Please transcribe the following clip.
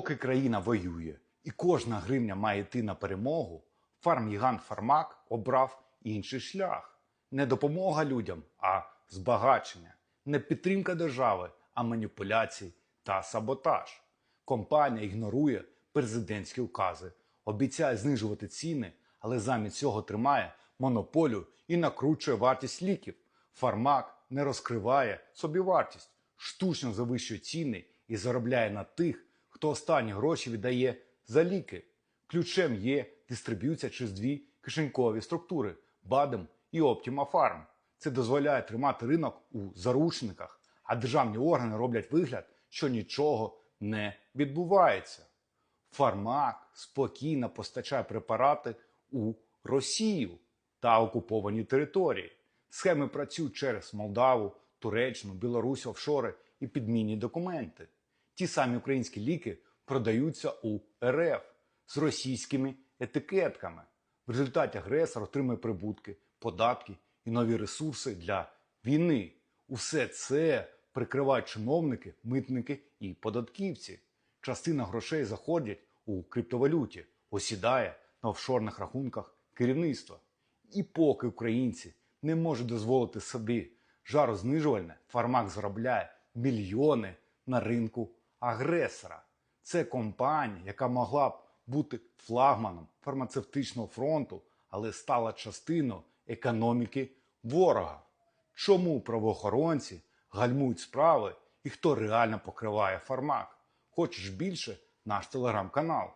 Поки країна воює і кожна гривня має йти на перемогу, фармгігант Фармак обрав інший шлях. Не допомога людям, а збагачення, не підтримка держави, а маніпуляції та саботаж. Компанія ігнорує президентські укази, обіцяє знижувати ціни, але замість цього тримає монополію і накручує вартість ліків. Фармак не розкриває собівартість, штучно завищує ціни і заробляє на тих, хто останні гроші віддає за ліки. Ключем є дистриб'юція через дві кишенькові структури Бадем і Farm. Це дозволяє тримати ринок у заручниках, а державні органи роблять вигляд, що нічого не відбувається. Фармак спокійно постачає препарати у Росію та окуповані території. Схеми працюють через Молдаву, Туреччину, Білорусь, офшори і підмінні документи. Ті самі українські ліки продаються у РФ з російськими етикетками. В результаті агресор отримує прибутки, податки і нові ресурси для війни. Усе це прикривають чиновники, митники і податківці. Частина грошей заходять у криптовалюті, осідає на офшорних рахунках керівництва. І поки українці не можуть дозволити собі жарознижувальне, фармак заробляє мільйони на ринку агресора. Це компанія, яка могла б бути флагманом фармацевтичного фронту, але стала частиною економіки ворога. Чому правоохоронці гальмують справи і хто реально покриває фармак? Хочеш більше? Наш телеграм-канал.